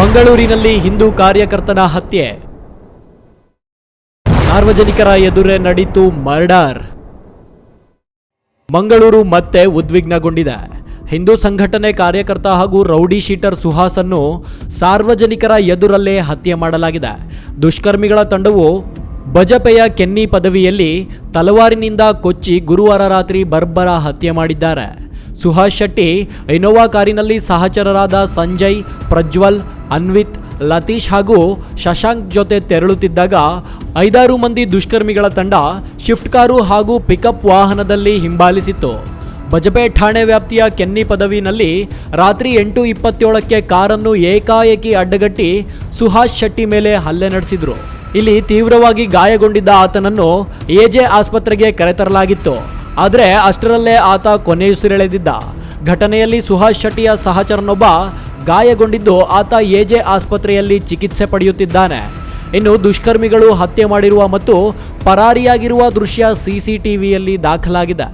ಮಂಗಳೂರಿನಲ್ಲಿ ಹಿಂದೂ ಕಾರ್ಯಕರ್ತನ ಹತ್ಯೆ. ಸಾರ್ವಜನಿಕರ ಎದುರೇ ನಡೀತು ಮರ್ಡರ್. ಮಂಗಳೂರು ಮತ್ತೆ ಉದ್ವಿಗ್ನಗೊಂಡಿದೆ. ಹಿಂದೂ ಸಂಘಟನೆ ಕಾರ್ಯಕರ್ತ ಹಾಗೂ ರೌಡಿ ಶೀಟರ್ ಸುಹಾಸನ್ನು ಸಾರ್ವಜನಿಕರ ಎದುರಲ್ಲೇ ಹತ್ಯೆ ಮಾಡಲಾಗಿದೆ. ದುಷ್ಕರ್ಮಿಗಳ ತಂಡವು ಬಜಪೆಯ ಕೆನ್ನಿ ಪದವಿಯಲ್ಲಿ ತಲವಾರಿನಿಂದ ಕೊಚ್ಚಿ ಗುರುವಾರ ರಾತ್ರಿ ಬರ್ಬರ ಹತ್ಯೆ ಮಾಡಿದ್ದಾರೆ. ಸುಹಾಸ್ ಶೆಟ್ಟಿ, ಇನೋವಾ ಕಾರಿನಲ್ಲಿ ಸಹಚರರಾದ ಸಂಜಯ್, ಪ್ರಜ್ವಲ್ ಅನ್ವಿತ್, ಲತೀಶ್ ಹಾಗೂ ಶಶಾಂಕ್ ಜೊತೆ ತೆರಳುತ್ತಿದ್ದಾಗ ಐದಾರು ಮಂದಿ ದುಷ್ಕರ್ಮಿಗಳ ತಂಡ ಶಿಫ್ಟ್ ಕಾರು ಹಾಗೂ ಪಿಕಪ್ ವಾಹನದಲ್ಲಿ ಹಿಂಬಾಲಿಸಿತ್ತು. ಬಜಪೆ ಠಾಣೆ ವ್ಯಾಪ್ತಿಯ ಕೆನ್ನಿ ಪದವಿನಲ್ಲಿ ರಾತ್ರಿ ಎಂಟು ಇಪ್ಪತ್ತೇಳಕ್ಕೆ ಕಾರನ್ನು ಏಕಾಏಕಿ ಅಡ್ಡಗಟ್ಟಿ ಸುಹಾಸ್ ಶೆಟ್ಟಿ ಮೇಲೆ ಹಲ್ಲೆ ನಡೆಸಿದ್ರು. ಇಲ್ಲಿ ತೀವ್ರವಾಗಿ ಗಾಯಗೊಂಡಿದ್ದ ಆತನನ್ನು ಎಜೆ ಆಸ್ಪತ್ರೆಗೆ ಕರೆತರಲಾಗಿತ್ತು. ಆದರೆ ಅಷ್ಟರಲ್ಲೇ ಆತ ಕೊನೆಯುಸಿರೆಳೆದಿದ್ದ. ಘಟನೆಯಲ್ಲಿ ಸುಹಾಸ್ ಶೆಟ್ಟಿಯ ಸಹಚರನೊಬ್ಬ ಗಾಯಗೊಂಡಿದ್ದು ಆತ ಎಜೆ ಆಸ್ಪತ್ರೆಯಲ್ಲಿ ಚಿಕಿತ್ಸೆ ಪಡೆಯುತ್ತಿದ್ದಾನೆ. ಇನ್ನು ದುಷ್ಕರ್ಮಿಗಳು ಹತ್ಯೆ ಮಾಡಿರುವ ಮತ್ತು ಪರಾರಿಯಾಗಿರುವ ದೃಶ್ಯ ಸಿಸಿಟಿವಿಯಲ್ಲಿ ದಾಖಲಾಗಿದೆ.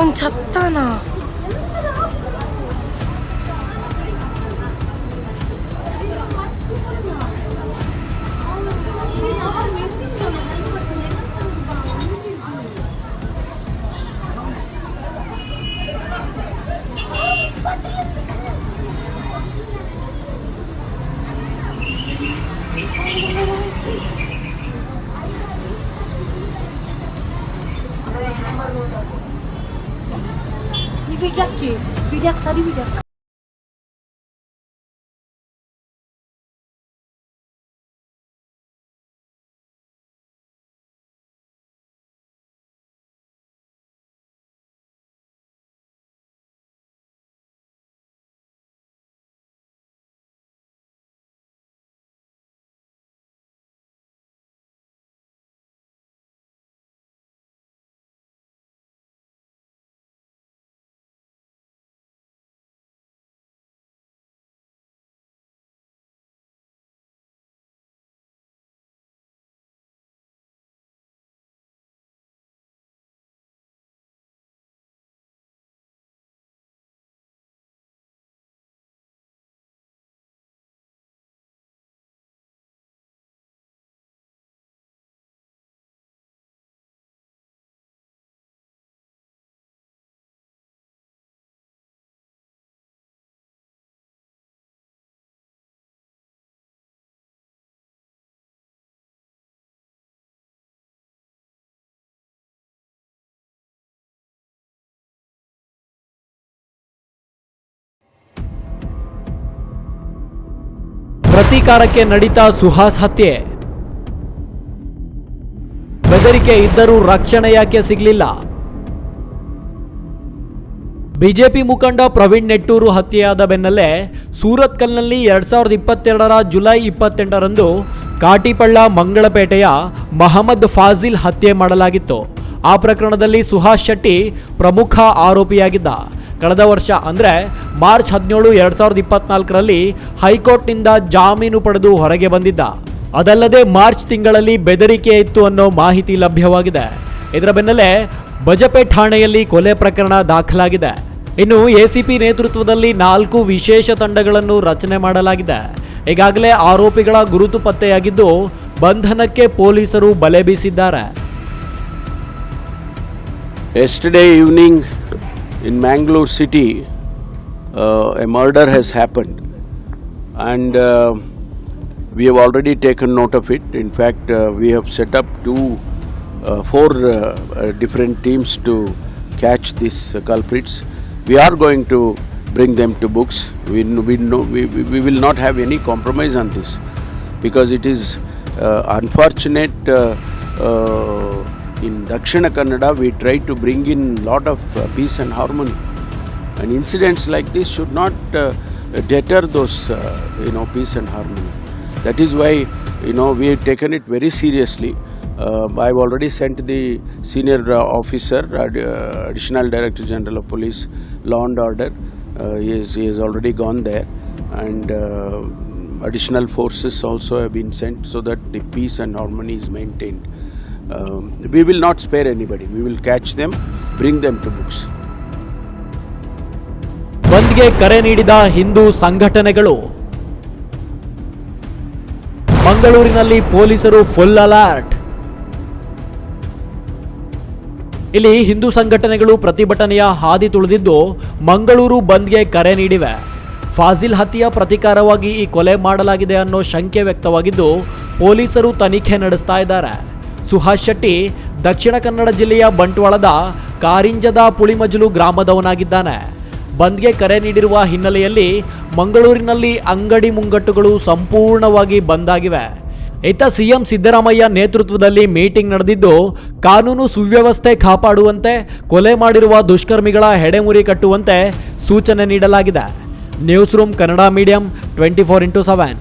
뻥 찼다 나 Thank you. বিডাক কি? বিডাক সারি বিডাক। ಪ್ರತೀಕಾರಕ್ಕೆ ನಡೀತಾ ಸುಹಾಸ್ ಹತ್ಯೆ. ಬೆದರಿಕೆ ಇದ್ದರೂ ರಕ್ಷಣೆ ಯಾಕೆ ಸಿಗಲಿಲ್ಲ? ಬಿಜೆಪಿ ಮುಖಂಡ ಪ್ರವೀಣ್ ನೆಟ್ಟೂರು ಹತ್ಯೆಯಾದ ಬೆನ್ನಲ್ಲೇ ಸೂರತ್ಕಲ್ನಲ್ಲಿ ಎರಡ್ ಸಾವಿರದ ಇಪ್ಪತ್ತೆರಡರ ಜುಲೈ ಇಪ್ಪತ್ತೆಂಟರಂದು ಕಾಟಿಪಳ್ಳ ಮಂಗಳಪೇಟೆಯ ಮಹಮ್ಮದ್ ಫಾಜಿಲ್ ಹತ್ಯೆ ಮಾಡಲಾಗಿತ್ತು. ಆ ಪ್ರಕರಣದಲ್ಲಿ ಸುಹಾಸ್ ಶೆಟ್ಟಿ ಪ್ರಮುಖ ಆರೋಪಿಯಾಗಿದ್ದ. ಕಳೆದ ವರ್ಷ ಅಂದರೆ ಮಾರ್ಚ್ ಹದಿನೇಳು ಎರಡು ಸಾವಿರದ ಇಪ್ಪತ್ನಾಲ್ಕರಲ್ಲಿ ಹೈಕೋರ್ಟ್ನಿಂದ ಜಾಮೀನು ಪಡೆದು ಹೊರಗೆ ಬಂದಿದ್ದ. ಅದಲ್ಲದೆ ಮಾರ್ಚ್ ತಿಂಗಳಲ್ಲಿ ಬೆದರಿಕೆ ಇತ್ತು ಅನ್ನೋ ಮಾಹಿತಿ ಲಭ್ಯವಾಗಿದೆ. ಇದರ ಬೆನ್ನಲ್ಲೇ ಬಜಪೆ ಠಾಣೆಯಲ್ಲಿ ಕೊಲೆ ಪ್ರಕರಣ ದಾಖಲಾಗಿದೆ. ಇನ್ನು ಎಸಿಪಿ ನೇತೃತ್ವದಲ್ಲಿ ನಾಲ್ಕು ವಿಶೇಷ ತಂಡಗಳನ್ನು ರಚನೆ ಮಾಡಲಾಗಿದೆ. ಈಗಾಗಲೇ ಆರೋಪಿಗಳ ಗುರುತು ಪತ್ತೆಯಾಗಿದ್ದು ಬಂಧನಕ್ಕೆ ಪೊಲೀಸರು ಬಲೆ ಬೀಸಿದ್ದಾರೆ. Yesterday evening in Mangalore city, uh, a murder has happened, and uh, we have already taken note of it. In fact, uh, we have set up two, uh, four uh, uh, different teams to catch these uh, culprits. We are going to bring them to books. We, we, know, we, we will not have any compromise on this because it is uh, unfortunate. Uh, uh, in Dakshina Kannada, we try to bring in lot of uh, peace and harmony, and incidents like this should not uh, deter those uh, you know peace and harmony. That is why you know we have taken it very seriously. Uh, I've already sent the senior uh, officer, uh, additional director general of police, law and order. Uh, he, he has already gone there, and uh, additional forces also have been sent so that the peace and harmony is maintained. Um, we will not spare anybody. We will catch them, bring them to books. ಬಂದ್ಗೆ ಕರೆ ನೀಡಿದ ಹಿಂದೂ ಸಂಘಟನೆಗಳು ಮಂಗಳೂರಿನಲ್ಲಿ ಪೊಲೀಸರು full alert ಇಲ್ಲಿ ಹಿಂದೂ ಸಂಘಟನೆಗಳು ಪ್ರತಿಭಟನೆಯ ಹಾದಿ ತುಳಿದಿದ್ದು ಮಂಗಳೂರು ಬಂದ್ಗೆ ಕರೆ ನೀಡಿವೆ ಫಾಜಿಲ್ ಹತ್ಯೆಯ ಪ್ರತಿಕಾರವಾಗಿ ಈ ಕೊಲೆ ಮಾಡಲಾಗಿದೆ ಅನ್ನೋ ಶಂಕೆ ವ್ಯಕ್ತವಾಗಿದ್ದು ಪೊಲೀಸರು ತನಿಖೆ ನಡೆಸ್ತಾ ಇದ್ದಾರೆ ಸುಹಾಸ್ ಶೆಟ್ಟಿ ದಕ್ಷಿಣ ಕನ್ನಡ ಜಿಲ್ಲೆಯ ಬಂಟ್ವಾಳದ ಕಾರಿಂಜದ ಪುಳಿಮಜಲು ಗ್ರಾಮದವನಾಗಿದ್ದಾನೆ. ಬಂದ್ಗೆ ಕರೆ ನೀಡಿರುವ ಹಿನ್ನೆಲೆಯಲ್ಲಿ ಮಂಗಳೂರಿನಲ್ಲಿ ಅಂಗಡಿ ಮುಂಗಟ್ಟುಗಳು ಸಂಪೂರ್ಣವಾಗಿ ಬಂದ್ ಆಗಿವೆ ಇತ್ತ ಸಿಎಂ ಸಿದ್ದರಾಮಯ್ಯ ನೇತೃತ್ವದಲ್ಲಿ ಮೀಟಿಂಗ್ ನಡೆದಿದ್ದು, ಕಾನೂನು ಸುವ್ಯವಸ್ಥೆ ಕಾಪಾಡುವಂತೆ, ಕೊಲೆ ಮಾಡಿರುವ ದುಷ್ಕರ್ಮಿಗಳ ಹೆಡೆಮುರಿ ಕಟ್ಟುವಂತೆ ಸೂಚನೆ ನೀಡಲಾಗಿದೆ. News room Kannada medium, twenty four into seven.